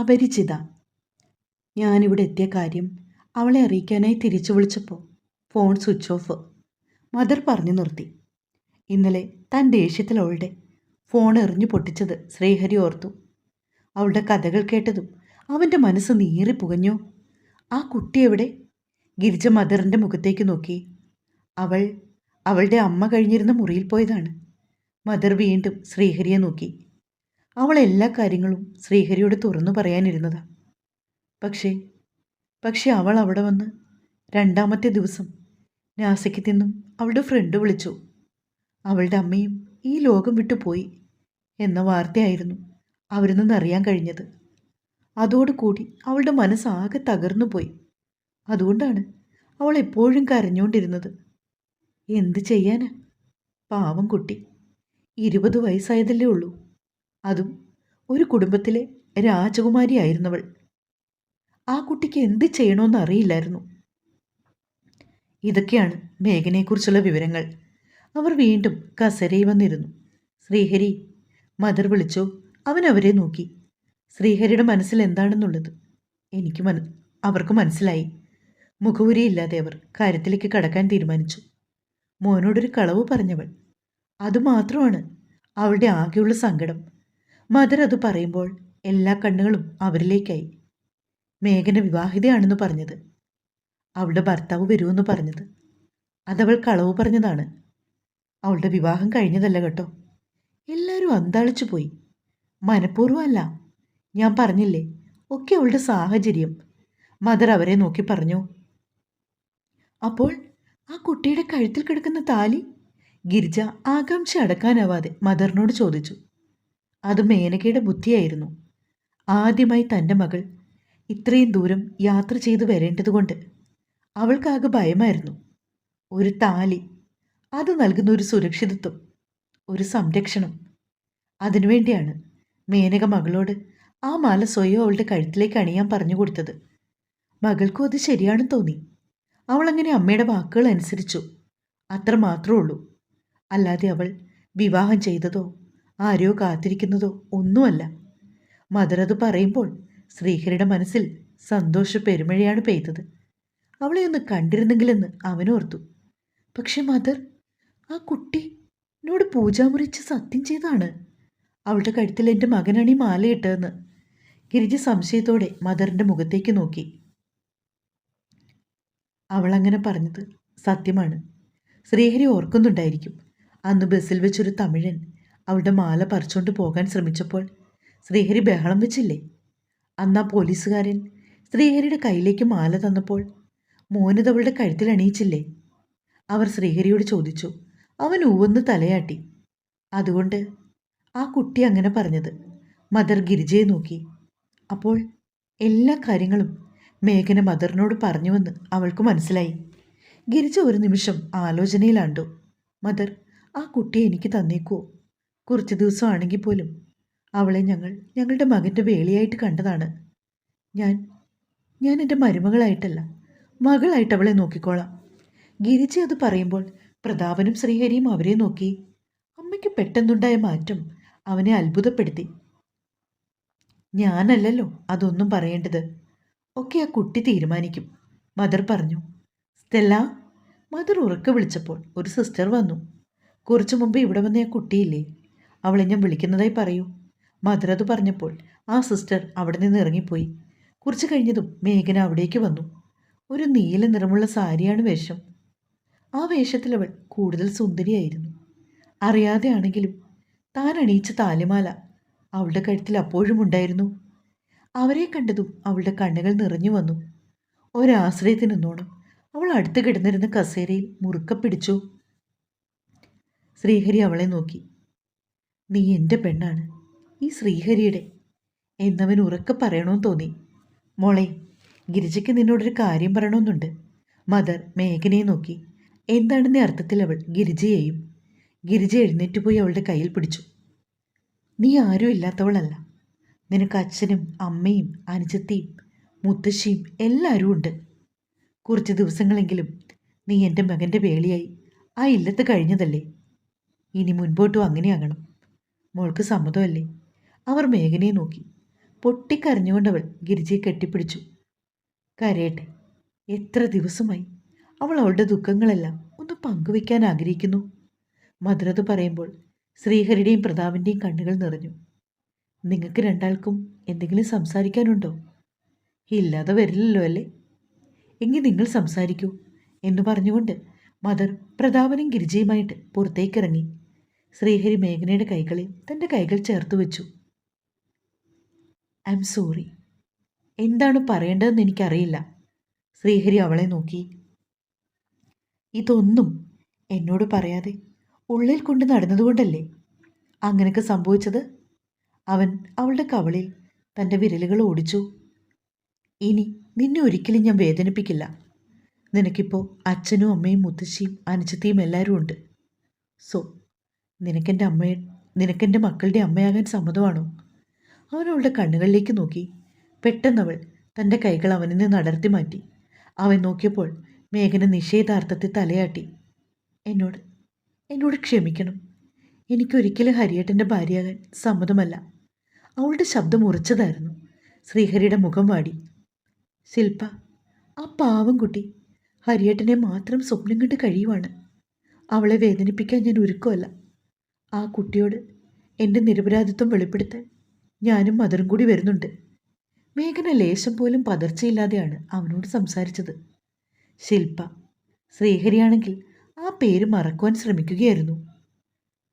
അപരിചിത. ഞാനിവിടെ എത്തിയ കാര്യം അവളെ അറിയിക്കാനായി തിരിച്ചു വിളിച്ചപ്പോൾ ഫോൺ സ്വിച്ച് ഓഫ്. മദർ പറഞ്ഞു നിർത്തി. ഇന്നലെ താൻ ദേഷ്യത്തിൽ അവളുടെ ഫോൺ എറിഞ്ഞു പൊട്ടിച്ചത് ശ്രീഹരി ഓർത്തു. അവളുടെ കഥകൾ കേട്ടതും അവന്റെ മനസ്സ് നീറി പുകഞ്ഞു. ആ കുട്ടി എവിടെ? ഗിരിജ മദറിന്റെ മുഖത്തേക്ക് നോക്കി. അവൾ അവളുടെ അമ്മ കഴിഞ്ഞിരുന്ന മുറിയിൽ പോയതാണ്. മദർ വീണ്ടും ശ്രീഹരിയെ നോക്കി. അവൾ എല്ലാ കാര്യങ്ങളും ശ്രീഹരിയോട് തുറന്നു പറയാനിരുന്നതാ. പക്ഷേ പക്ഷേ അവൾ അവിടെ വന്ന് രണ്ടാമത്തെ ദിവസം നാസയ്ക്ക് നിന്നും അവളുടെ ഫ്രണ്ട് വിളിച്ചു. അവളുടെ അമ്മയും ഈ ലോകം വിട്ടു പോയി എന്ന വാർത്തയായിരുന്നു അവരിൽ നിന്നറിയാൻ കഴിഞ്ഞത്. അതോടുകൂടി അവളുടെ മനസ്സാകെ തകർന്നു പോയി. അതുകൊണ്ടാണ് അവൾ എപ്പോഴും കരഞ്ഞുകൊണ്ടിരുന്നത്. എന്ത് ചെയ്യാനാ? പാവം കുട്ടി. ഇരുപത് വയസ്സായതല്ലേ ഉള്ളൂ. അതും ഒരു കുടുംബത്തിലെ രാജകുമാരിയായിരുന്നവൾ ആ കുട്ടിക്ക് എന്ത് ചെയ്യണമെന്ന് അറിയില്ലായിരുന്നു. ഇതൊക്കെയാണ് മേഘനയെക്കുറിച്ചുള്ള വിവരങ്ങൾ. അവർ വീണ്ടും കസരയിൽ വന്നിരുന്നു. ശ്രീഹരി മദർ വിളിച്ചോ? അവൻ അവരെ നോക്കി. ശ്രീഹരിയുടെ മനസ്സിൽ എന്താണെന്നുള്ളത് എനിക്ക് മന അവർക്ക് മനസ്സിലായി. മുഖവുരിയില്ലാതെ അവർ കാര്യത്തിലേക്ക് കടക്കാൻ തീരുമാനിച്ചു. മോനോടൊരു കളവ് പറഞ്ഞവൾ. അതുമാത്രമാണ് അവളുടെ ആകെയുള്ള സങ്കടം. മദർ അത് പറയുമ്പോൾ എല്ലാ കണ്ണുകളും അവരിലേക്കായി. മേഘന വിവാഹിതയാണെന്ന് പറഞ്ഞത്. അവളുടെ ഭർത്താവ് വരുമെന്ന് പറഞ്ഞത്. അതവൾ കളവ് പറഞ്ഞതാണ്. അവളുടെ വിവാഹം കഴിഞ്ഞതല്ല കേട്ടോ. എല്ലാവരും അന്താളിച്ചു പോയി. മനഃപൂർവമല്ല. ഞാൻ പറഞ്ഞില്ലേ ഒക്കെ അവളുടെ സാഹചര്യം. മദർ അവരെ നോക്കി പറഞ്ഞു. അപ്പോൾ ആ കുട്ടിയുടെ കഴുത്തിൽ കിടക്കുന്ന താലി? ഗിരിജ ആകാംക്ഷ അടക്കാനാവാതെ മദറിനോട് ചോദിച്ചു. അത് മേനകയുടെ ബുദ്ധിയായിരുന്നു. ആദ്യമായി തന്റെ മകൾ ഇത്രയും ദൂരം യാത്ര ചെയ്തു വരേണ്ടതുകൊണ്ട് അവൾക്കാകെ ഭയമായിരുന്നു. ഒരു താലി അത് നൽകുന്ന ഒരു സുരക്ഷിതത്വം ഒരു സംരക്ഷണം. അതിനുവേണ്ടിയാണ് മേനക മകളോട് ആ മാല സ്വയം അവളുടെ കഴുത്തിലേക്ക് അണിയാൻ പറഞ്ഞു കൊടുത്തത്. മകൾക്കും അത് ശരിയാണെന്ന് തോന്നി. അങ്ങനെ അമ്മയുടെ വാക്കുകൾ അനുസരിച്ചു. അത്ര മാത്രമേ ഉള്ളൂ. അല്ലാതെ അവൾ വിവാഹം ചെയ്തതോ ആരെയോ കാത്തിരിക്കുന്നതോ ഒന്നുമല്ല. മദർ അത് പറയുമ്പോൾ ശ്രീഹരിയുടെ മനസ്സിൽ സന്തോഷ പെരുമഴയാണ് പെയ്തത്. അവളെ ഒന്ന് കണ്ടിരുന്നെങ്കിലെന്ന് അവനോർത്തു പക്ഷെ മദർ ആ കുട്ടി എന്നോട് പൂജാമുറിച്ച് സത്യം ചെയ്താണ് അവളുടെ കഴുത്തിൽ എന്റെ മകനാണ് ഈ മാലയിട്ടതെന്ന് ഗിരിജ സംശയത്തോടെ മദറിന്റെ മുഖത്തേക്ക് നോക്കി. അവളങ്ങനെ പറഞ്ഞത് സത്യമാണ്. ശ്രീഹരി ഓർക്കുന്നുണ്ടായിരിക്കും. അന്ന് ബസ്സിൽ വെച്ചൊരു തമിഴൻ അവളുടെ മാല പറിച്ചുകൊണ്ട് പോകാൻ ശ്രമിച്ചപ്പോൾ ശ്രീഹരി ബഹളം വെച്ചില്ലേ? അന്നാ പോലീസുകാരൻ ശ്രീഹരിയുടെ കയ്യിലേക്ക് മാല തന്നപ്പോൾ മോനത് അവളുടെ കഴുത്തിൽ അണിയിച്ചില്ലേ? അവർ ശ്രീഹരിയോട് ചോദിച്ചു. അവൻ ഊവന്ന് തലയാട്ടി. അതുകൊണ്ട് ആ കുട്ടി അങ്ങനെ പറഞ്ഞത്. മദർ ഗിരിജയെ നോക്കി. അപ്പോൾ എല്ലാ കാര്യങ്ങളും മേഘന മദറിനോട് പറഞ്ഞുവെന്ന് അവൾക്ക് മനസ്സിലായി. ഗിരിജ ഒരു നിമിഷം ആലോചനയിലാണ്ടു. മദർ ആ കുട്ടിയെ എനിക്ക് തന്നേക്കുവോ? കുറച്ച് ദിവസമാണെങ്കിൽ പോലും അവളെ ഞങ്ങൾ ഞങ്ങളുടെ മകന്റെ വേളിയായിട്ട് കണ്ടതാണ്. ഞാൻ ഞാൻ എന്റെ മരുമകളായിട്ടല്ല മകളായിട്ട് അവളെ നോക്കിക്കോളാം. ഗിരിജ അത് പറയുമ്പോൾ പ്രതാപനും ശ്രീഹരിയും അവരെ നോക്കി. അമ്മയ്ക്ക് പെട്ടെന്നുണ്ടായ മാറ്റം അവനെ അത്ഭുതപ്പെടുത്തി. ഞാനല്ലല്ലോ അതൊന്നും പറയേണ്ടത്. ഒക്കെ ആ കുട്ടി തീരുമാനിക്കും മദർ പറഞ്ഞു. സ്റ്റെല്ല മദർ ഉറക്കെ വിളിച്ചപ്പോൾ ഒരു സിസ്റ്റർ വന്നു. കുറച്ചു മുമ്പ് ഇവിടെ വന്ന ആ കുട്ടിയില്ലേ? അവളെ ഞാൻ വിളിക്കുന്നതായി പറയൂ. അത് പറഞ്ഞപ്പോൾ ആ സിസ്റ്റർ അവിടെ നിന്ന് ഇറങ്ങിപ്പോയി. കുറച്ച് കഴിഞ്ഞതും മേഘന അവിടേക്ക് വന്നു. ഒരു നീല നിറമുള്ള സാരിയാണ് വേഷം. ആ വേഷത്തിൽ അവൾ കൂടുതൽ സുന്ദരിയായിരുന്നു. അറിയാതെയാണെങ്കിലും താൻ അണിയിച്ച താലിമാല അവളുടെ കഴുത്തിൽ അപ്പോഴും ഉണ്ടായിരുന്നു. അവരെ കണ്ടതും അവളുടെ കണ്ണുകൾ നിറഞ്ഞു വന്നു. ഒരാശ്രയത്തിൽ നിന്നോണം അവൾ അടുത്ത് കിടന്നിരുന്ന കസേരയിൽ മുറുക്ക പിടിച്ചു. ശ്രീഹരി അവളെ നോക്കി. നീ എന്റെ പെണ്ണാണ് ഈ ശ്രീഹരിയുടെ. എന്നവൻ ഉറക്കെ പറയണമെന്ന് തോന്നി. മോളെ ഗിരിജയ്ക്ക് നിന്നോടൊരു കാര്യം പറയണമെന്നുണ്ട് മദർ മേഘനയെ നോക്കി. എന്താണെന്ന അർത്ഥത്തിൽ അവൾ ഗിരിജയെയും ഗിരിജ എഴുന്നേറ്റ് പോയി അവളുടെ കയ്യിൽ പിടിച്ചു. നീ ആരും ഇല്ലാത്തവളല്ല. നിനക്ക് അച്ഛനും അമ്മയും അനുജത്തിയും മുത്തശ്ശിയും എല്ലാവരും ഉണ്ട്. കുറച്ച് ദിവസങ്ങളെങ്കിലും നീ എന്റെ മകന്റെ വേളിയായി ആ ഇല്ലത്ത് കഴിഞ്ഞതല്ലേ. ഇനി മുൻപോട്ടും അങ്ങനെയാകണം. മോൾക്ക് സമ്മതമല്ലേ? അവർ മേഘനയെ നോക്കി. പൊട്ടിക്കരഞ്ഞുകൊണ്ടവൾ ഗിരിജയെ കെട്ടിപ്പിടിച്ചു. കരയട്ടെ എത്ര ദിവസമായി അവൾ അവളുടെ ദുഃഖങ്ങളെല്ലാം ഒന്ന് പങ്കുവയ്ക്കാൻ ആഗ്രഹിക്കുന്നു. മധുരത് പറയുമ്പോൾ ശ്രീഹരിയുടെയും പ്രതാപിന്റെയും കണ്ണുകൾ നിറഞ്ഞു. നിങ്ങൾക്ക് രണ്ടാൾക്കും എന്തെങ്കിലും സംസാരിക്കാനുണ്ടോ? ഇല്ലാതെ വരില്ലല്ലോ അല്ലേ? എങ്കിൽ നിങ്ങൾ സംസാരിക്കൂ എന്ന് പറഞ്ഞുകൊണ്ട് മദർ പ്രതാപനും ഗിരിജയുമായിട്ട് പുറത്തേക്കിറങ്ങി. ശ്രീഹരി മേഘനയുടെ കൈകളിൽ തന്റെ കൈകൾ ചേർത്ത് വെച്ചു. ഐ എം സോറി എന്താണ് പറയേണ്ടതെന്ന് എനിക്കറിയില്ല. ശ്രീഹരി അവളെ നോക്കി. ഇതൊന്നും എന്നോട് പറയാതെ ഉള്ളിൽ കൊണ്ട് നടന്നതുകൊണ്ടല്ലേ? അങ്ങനെയൊക്കെ സംഭവിച്ചത്? അവൻ അവളുടെ കവളിൽ തന്റെ വിരലുകൾ ഓടിച്ചു. ഇനി നിന്നെ ഒരിക്കലും ഞാൻ വേദനിപ്പിക്കില്ല. നിനക്കിപ്പോൾ അച്ഛനും അമ്മയും മുത്തശ്ശിയും അനുജത്തിയും എല്ലാവരും ഉണ്ട്. സോ നിനക്കെന്റെ അമ്മ നിനക്കെന്റെ മക്കളുടെ അമ്മയാകാൻ സമ്മതമാണോ? അവൻ അവളുടെ കണ്ണുകളിലേക്ക് നോക്കി. പെട്ടെന്നവൾ തന്റെ കൈകൾ അവനിൽ നിന്ന് അടർത്തി മാറ്റി. അവൻ നോക്കിയപ്പോൾ മേഘന നിഷേധാർത്ഥത്തെ തലയാട്ടി. എന്നോട് എന്നോട് ക്ഷമിക്കണം. എനിക്കൊരിക്കലും ഹരിയേട്ടന്റെ ഭാര്യയാകാൻ സമ്മതമല്ല. അവളുടെ ശബ്ദം ഉറച്ചതായിരുന്നു. ശ്രീഹരിയുടെ മുഖം വാടി. ശില്പ ആ പാവം കുട്ടി ഹരിയേട്ടനെ മാത്രം സ്വപ്നം കണ്ട് കഴിയുവാണ്. അവളെ വേദനിപ്പിക്കാൻ ഞാൻ ഒരുക്കമല്ല. ആ കുട്ടിയോട് എന്റെ നിരപരാധിത്വം വെളിപ്പെടുത്താൻ ഞാനും മദറും കൂടി വരുന്നുണ്ട്. മേഘന ലേശം പോലും പതർച്ചയില്ലാതെയാണ് അവനോട് സംസാരിച്ചത്. ശില്പ ശ്രീഹരിയാണെങ്കിൽ ആ പേര് മറക്കുവാൻ ശ്രമിക്കുകയായിരുന്നു.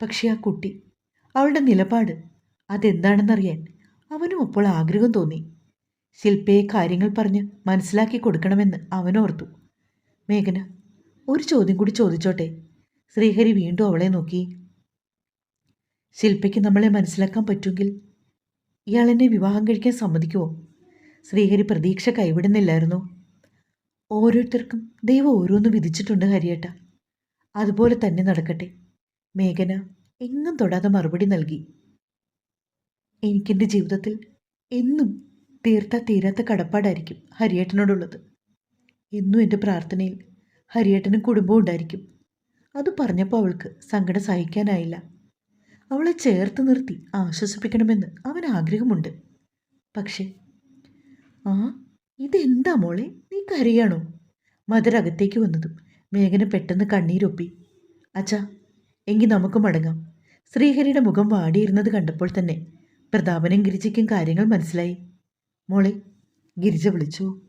പക്ഷേ ആ കുട്ടി അവളുടെ നിലപാട് അതെന്താണെന്നറിയാൻ അവനും അപ്പോൾ ആഗ്രഹം തോന്നി. ശില്പയെ കാര്യങ്ങൾ പറഞ്ഞ് മനസ്സിലാക്കി കൊടുക്കണമെന്ന് അവനോർത്തു മേഘന ഒരു ചോദ്യം കൂടി ചോദിച്ചോട്ടെ? ശ്രീഹരി വീണ്ടും അവളെ നോക്കി. ശില്പയ്ക്ക് നമ്മളെ മനസ്സിലാക്കാൻ പറ്റുമെങ്കിൽ ഇയാൾ എന്നെ വിവാഹം കഴിക്കാൻ സമ്മതിക്കുമോ ശ്രീഹരി പ്രതീക്ഷ കൈവിടുന്നില്ലായിരുന്നു. ഓരോരുത്തർക്കും ദൈവം ഓരോന്ന് വിധിച്ചിട്ടുണ്ട് ഹരിയേട്ട. അതുപോലെ തന്നെ നടക്കട്ടെ. മേഘന എങ്ങും തൊടാതെ മറുപടി നൽകി. എനിക്കെന്റെ ജീവിതത്തിൽ എന്നും തീർത്ത തീരാത്ത കടപ്പാടായിരിക്കും ഹരിയേട്ടനോടുള്ളത്. എന്നും എന്റെ പ്രാർത്ഥനയിൽ ഹരിയേട്ടനും കുടുംബവും ഉണ്ടായിരിക്കും. അത് പറഞ്ഞപ്പോൾ അവൾക്ക് സങ്കടം സഹിക്കാനായില്ല. അവളെ ചേർത്ത് നിർത്തി ആശ്വസിപ്പിക്കണമെന്ന് അവൻ ആഗ്രഹമുണ്ട്. പക്ഷേ ആ ഇതെന്താ മോളെ? നീ കരയാണോ? മദർ അകത്തേക്ക് വന്നതും മേഘന പെട്ടെന്ന് കണ്ണീരൊപ്പി. അച്ഛാ എങ്കിൽ നമുക്ക് മടങ്ങാം. ശ്രീഹരിയുടെ മുഖം വാടിയിരുന്നത് കണ്ടപ്പോൾ തന്നെ പ്രതാപനും ഗിരിജയ്ക്കും കാര്യങ്ങൾ മനസ്സിലായി. മോളെ ഗിരിജ വിളിച്ചു?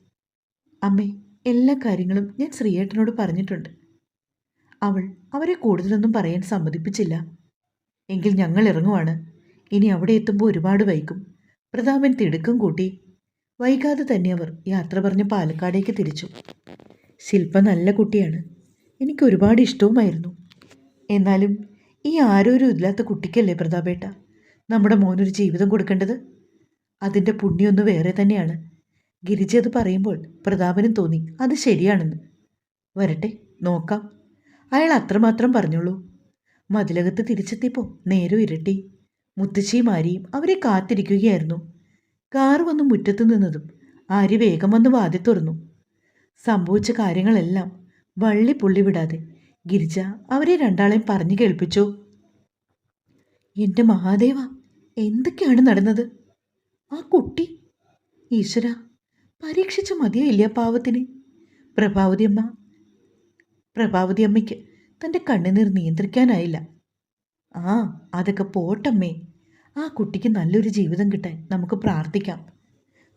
അമ്മേ എല്ലാ കാര്യങ്ങളും ഞാൻ ശ്രീയേട്ടനോട് പറഞ്ഞിട്ടുണ്ട്. അവൾ അവരെ കൂടുതലൊന്നും പറയാൻ സമ്മതിപ്പിച്ചില്ല. എങ്കിൽ ഞങ്ങൾ ഇറങ്ങുവാണ്. ഇനി അവിടെ എത്തുമ്പോൾ ഒരുപാട് വൈകും. പ്രതാപൻ തിടുക്കം കൂട്ടി. വൈകാതെ തന്നെ അവർ യാത്ര പറഞ്ഞ് പാലക്കാടേക്ക് തിരിച്ചു. ശില്പ നല്ല കുട്ടിയാണ്. എനിക്ക് ഒരുപാട് ഇഷ്ടവുമായിരുന്നു. എന്നാലും ഈ ആരോരും ഇല്ലാത്ത കുട്ടിക്കല്ലേ പ്രതാപേട്ട? നമ്മുടെ മോനൊരു ജീവിതം കൊടുക്കേണ്ടത്? അതിന്റെ പുണ്യൊന്ന് വേറെ തന്നെയാണ്. ഗിരിജ അത് പറയുമ്പോൾ പ്രതാപനും തോന്നി അത് ശരിയാണെന്ന്. വരട്ടെ നോക്കാം. അയാൾ അത്രമാത്രം പറഞ്ഞോളൂ. മതിലകത്ത് തിരിച്ചെത്തിയപ്പോൾ നേരം ഇരട്ടി മുത്തശ്ശിയും ആര്യയും അവരെ കാത്തിരിക്കുകയായിരുന്നു. കാർ വന്ന് മുറ്റത്ത് നിന്നതും ആര്യ വേഗം വന്ന് വാതി തുറന്നു. സംഭവിച്ച കാര്യങ്ങളെല്ലാം വള്ളി പുള്ളി വിടാതെ ഗിരിജ അവരെ രണ്ടാളെയും പറഞ്ഞു കേൾപ്പിച്ചു. എന്റെ മഹാദേവ എന്തൊക്കെയാണ് നടന്നത്? ആ കുട്ടി? ഈശ്വര പരീക്ഷിച്ച മതിയായില്ല പാവത്തിന്? പ്രഭാവതി അമ്മ പ്രഭാവതി അമ്മയ്ക്ക് തന്റെ കണ്ണുനീർ നിയന്ത്രിക്കാനായില്ല. ആ അതൊക്കെ പോട്ടമ്മേ. ആ കുട്ടിക്ക് നല്ലൊരു ജീവിതം കിട്ടാൻ നമുക്ക് പ്രാർത്ഥിക്കാം.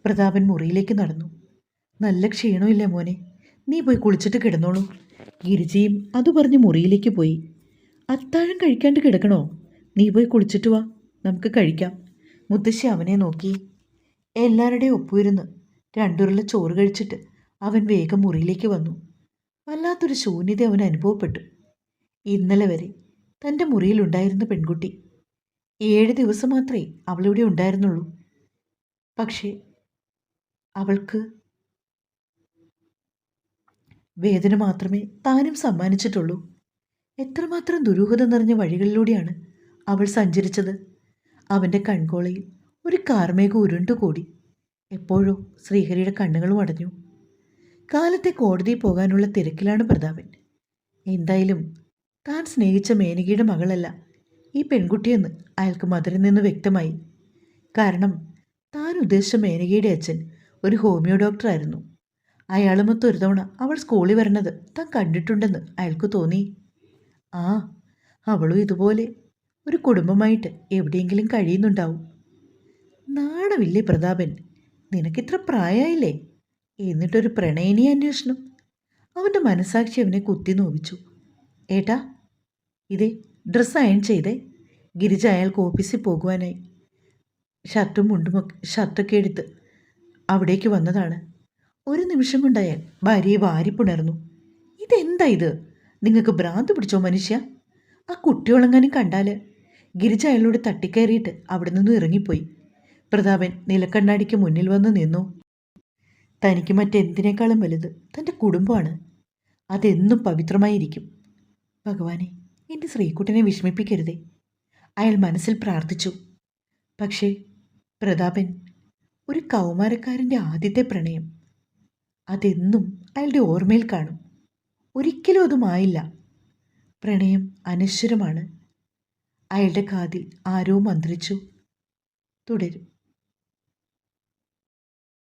പ്രതാപൻ മുറിയിലേക്ക് നടന്നു. നല്ല ക്ഷീണമില്ലേ മോനെ? നീ പോയി കുളിച്ചിട്ട് കിടന്നോളൂ. ഗിരിജയും അത് പറഞ്ഞ് മുറിയിലേക്ക് പോയി. അത്താഴം കഴിക്കാണ്ട് കിടക്കണോ? നീ പോയി കുളിച്ചിട്ട് വാ. നമുക്ക് കഴിക്കാം. മുത്തശ്ശി അവനെ നോക്കി. എല്ലാവരുടെയും ഒപ്പുയിരുന്ന് രണ്ടുരുള ചോറ് കഴിച്ചിട്ട് അവൻ വേഗം മുറിയിലേക്ക് വന്നു. വല്ലാത്തൊരു ശൂന്യത അവൻ അനുഭവപ്പെട്ടു. ഇന്നലെ വരെ തന്റെ മുറിയിലുണ്ടായിരുന്ന പെൺകുട്ടി. ഏഴ് ദിവസം മാത്രമേ അവളിവിടെ ഉണ്ടായിരുന്നുള്ളൂ. പക്ഷേ അവൾക്ക് വേദന മാത്രമേ താനും സമ്മാനിച്ചിട്ടുള്ളൂ. എത്രമാത്രം ദുരൂഹത നിറഞ്ഞ വഴികളിലൂടെയാണ് അവൾ സഞ്ചരിച്ചത്. അവന്റെ കൺകോളയിൽ ഒരു കാർമേഘ ഉരുണ്ടുകൂടി. എപ്പോഴോ ശ്രീഹരിയുടെ കണ്ണുകളും അടഞ്ഞു കാലത്തെ കോടതിയിൽ പോകാനുള്ള തിരക്കിലാണ് പ്രതാപൻ. എന്തായാലും താൻ സ്നേഹിച്ച മേനികയുടെ മകളല്ല. ഈ പെൺകുട്ടിയെന്ന് അയാൾക്ക് മധുരിൽ നിന്ന് വ്യക്തമായി. കാരണം താൻ ഉദ്ദേശിച്ച മേനികയുടെ അച്ഛൻ ഒരു ഹോമിയോ ഡോക്ടറായിരുന്നു അയാളുമൊത്ത് ഒരു തവണ അവൾ സ്കൂളിൽ വരണത് താൻ കണ്ടിട്ടുണ്ടെന്ന് അയാൾക്ക് തോന്നി. ആ അവളും ഇതുപോലെ ഒരു കുടുംബമായിട്ട് എവിടെയെങ്കിലും കഴിയുന്നുണ്ടാവും. നാണമില്ലേ പ്രതാപൻ? നിനക്കിത്ര പ്രായമായില്ലേ? എന്നിട്ടൊരു പ്രണയിനി അന്വേഷണം. അവന്റെ മനസാക്ഷി അവനെ കുത്തി നോവിച്ചു. ഏട്ടാ ഇതേ ഡ്രസ്സ് അയൺ ചെയ്തേ. ഗിരിജ അയാൾക്ക് ഓഫീസിൽ പോകുവാനായി. ഷർട്ടും മുണ്ടുമൊക്കെ ഷർട്ടൊക്കെ എടുത്ത് അവിടേക്ക് വന്നതാണ്. ഒരു നിമിഷം കൊണ്ട് അയാൾ ഭാര്യയെ വാരിപ്പുണർന്നു ഇതെന്താ ഇത്? നിങ്ങൾക്ക് ഭ്രാന്ത് പിടിച്ചോ മനുഷ്യ? ആ കുട്ടിയോളെങ്ങാനും കണ്ടാൽ ഗിരിജ അയാളോട് തട്ടിക്കയറിയിട്ട് അവിടെ നിന്ന് ഇറങ്ങിപ്പോയി. പ്രതാപൻ നിലക്കണ്ണാടിക്ക് മുന്നിൽ വന്ന് നിന്നു. തനിക്ക് മറ്റെന്തിനേക്കാളും വലുത്? തന്റെ കുടുംബമാണ്. അതെന്നും പവിത്രമായിരിക്കും. ഭഗവാനെ എന്റെ ശ്രീകുട്ടനെ വിഷമിപ്പിക്കരുതേ. അയാൾ മനസ്സിൽ പ്രാർത്ഥിച്ചു. പക്ഷേ പ്രതാപൻ ഒരു കൗമാരക്കാരന്റെ ആദ്യത്തെ പ്രണയം. അതെന്നും അയാളുടെ ഓർമ്മയിൽ കാണും. ഒരിക്കലും അതുമായില്ല പ്രണയം അനശ്വരമാണ്. അയാളുടെ കാതിൽ ആരോ മന്ത്രിച്ചു. തുടരും.